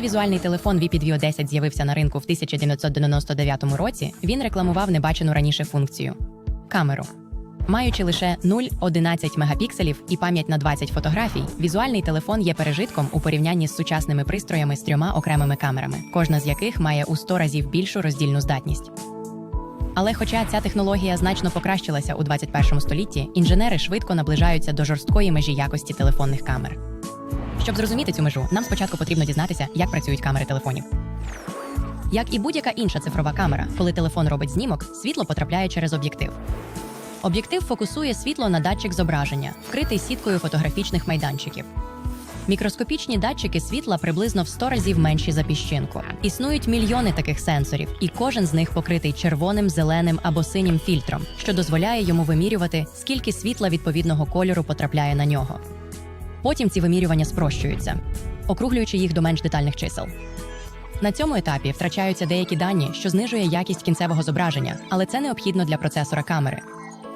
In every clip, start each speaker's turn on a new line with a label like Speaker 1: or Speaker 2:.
Speaker 1: Візуальний телефон Vipid 10 з'явився на ринку в 1999 році, він рекламував небачену раніше функцію камеру. Маючи лише 0,11 мегапікселів і пам'ять на 20 фотографій, візуальний телефон є пережитком у порівнянні з сучасними пристроями з трьома окремими камерами, кожна з яких має у 100 разів більшу роздільну здатність. Але хоча ця технологія значно покращилася у 21 столітті, інженери швидко наближаються до жорсткої межі якості телефонних камер. Щоб зрозуміти цю межу, нам спочатку потрібно дізнатися, як працюють камери телефонів. Як і будь-яка інша цифрова камера, коли телефон робить знімок, світло потрапляє через об'єктив. Об'єктив фокусує світло на датчик зображення, вкритий сіткою фотографічних майданчиків. Мікроскопічні датчики світла приблизно в 100 разів менші за піщинку. Існують мільйони таких сенсорів, і кожен з них покритий червоним, зеленим або синім фільтром, що дозволяє йому вимірювати, скільки світла відповідного кольору потрапляє на нього. Потім ці вимірювання спрощуються, округлюючи їх до менш детальних чисел. На цьому етапі втрачаються деякі дані, що знижує якість кінцевого зображення, але це необхідно для процесора камери.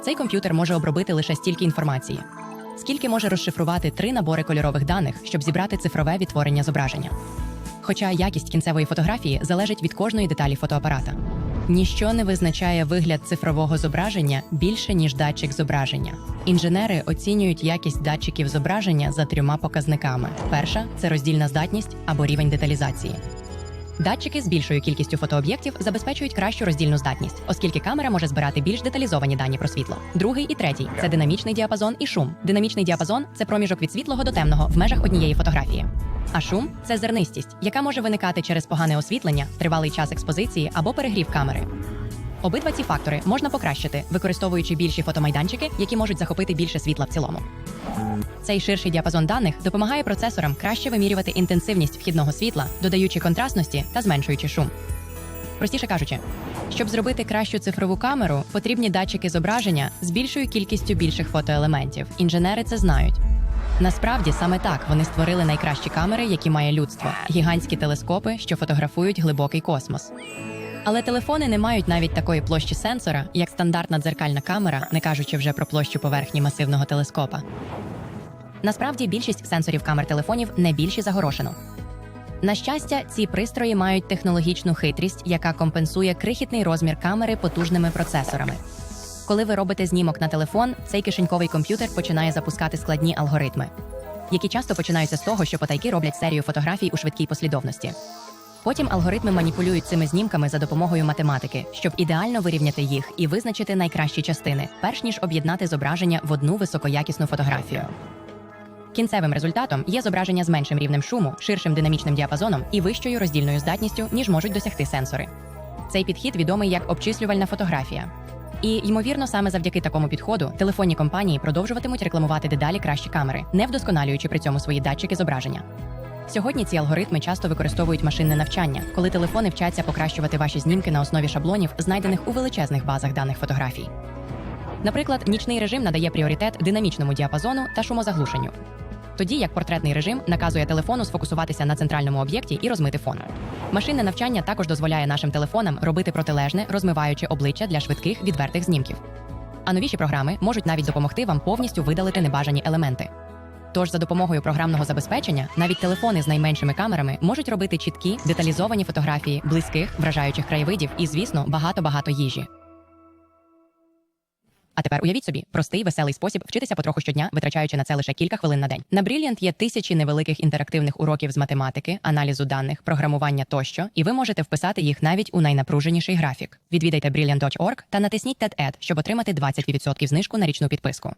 Speaker 1: Цей комп'ютер може обробити лише стільки інформації, скільки може розшифрувати три набори кольорових даних, щоб зібрати цифрове відтворення зображення. Хоча якість кінцевої фотографії залежить від кожної деталі фотоапарата. Ніщо не визначає вигляд цифрового зображення більше, ніж датчик зображення. Інженери оцінюють якість датчиків зображення за трьома показниками: перша це роздільна здатність або рівень деталізації. Датчики з більшою кількістю фотооб'єктів забезпечують кращу роздільну здатність, оскільки камера може збирати більш деталізовані дані про світло. Другий і третій це динамічний діапазон і шум. Динамічний діапазон це проміжок від світлого до темного в межах однієї фотографії. А шум це зернистість, яка може виникати через погане освітлення, тривалий час експозиції або перегрів камери. Обидва ці фактори можна покращити, використовуючи більші фотомайданчики, які можуть захопити більше світла в цілому. Цей ширший діапазон даних допомагає процесорам краще вимірювати інтенсивність вхідного світла, додаючи контрастності та зменшуючи шум. Простіше кажучи, щоб зробити кращу цифрову камеру, потрібні датчики зображення з більшою кількістю більших фотоелементів. Інженери це знають. Насправді саме так вони створили найкращі камери, які має людство гігантські телескопи, що фотографують глибокий космос. Але телефони не мають навіть такої площі сенсора, як стандартна дзеркальна камера, не кажучи вже про площу поверхні масивного телескопа. Насправді більшість сенсорів камер телефонів не більші за горошину. На щастя, ці пристрої мають технологічну хитрість, яка компенсує крихітний розмір камери потужними процесорами. Коли ви робите знімок на телефон, цей кишеньковий комп'ютер починає запускати складні алгоритми, які часто починаються з того, що потайки роблять серію фотографій у швидкій послідовності. Потім алгоритми маніпулюють цими знімками за допомогою математики, щоб ідеально вирівняти їх і визначити найкращі частини, перш ніж об'єднати зображення в одну високоякісну фотографію. Кінцевим результатом є зображення з меншим рівнем шуму, ширшим динамічним діапазоном і вищою роздільною здатністю, ніж можуть досягти сенсори. Цей підхід відомий як обчислювальна фотографія. І, ймовірно, саме завдяки такому підходу телефонні компанії продовжуватимуть рекламувати дедалі кращі камери, не вдосконалюючи при цьому свої датчики зображення. Сьогодні ці алгоритми часто використовують машинне навчання, коли телефони вчаться покращувати ваші знімки на основі шаблонів, знайдених у величезних базах даних фотографій. Наприклад, нічний режим надає пріоритет динамічному діапазону та шумозаглушенню. Тоді як портретний режим наказує телефону сфокусуватися на центральному об'єкті і розмити фон. Машинне навчання також дозволяє нашим телефонам робити протилежне, розмиваючи обличчя для швидких відвертих знімків. А новіші програми можуть навіть допомогти вам повністю видалити небажані елементи. Тож за допомогою програмного забезпечення навіть телефони з найменшими камерами можуть робити чіткі, деталізовані фотографії близьких, вражаючих краєвидів і, звісно, багато-багато їжі. А тепер уявіть собі простий веселий спосіб вчитися потроху щодня, витрачаючи на це лише кілька хвилин на день. На Brilliant є тисячі невеликих інтерактивних уроків з математики, аналізу даних, програмування тощо, і ви можете вписати їх навіть у найнапруженіший графік. Відвідайте brilliant.org та натисніть TED-Ed, щоб отримати 20% знижку на річну підписку.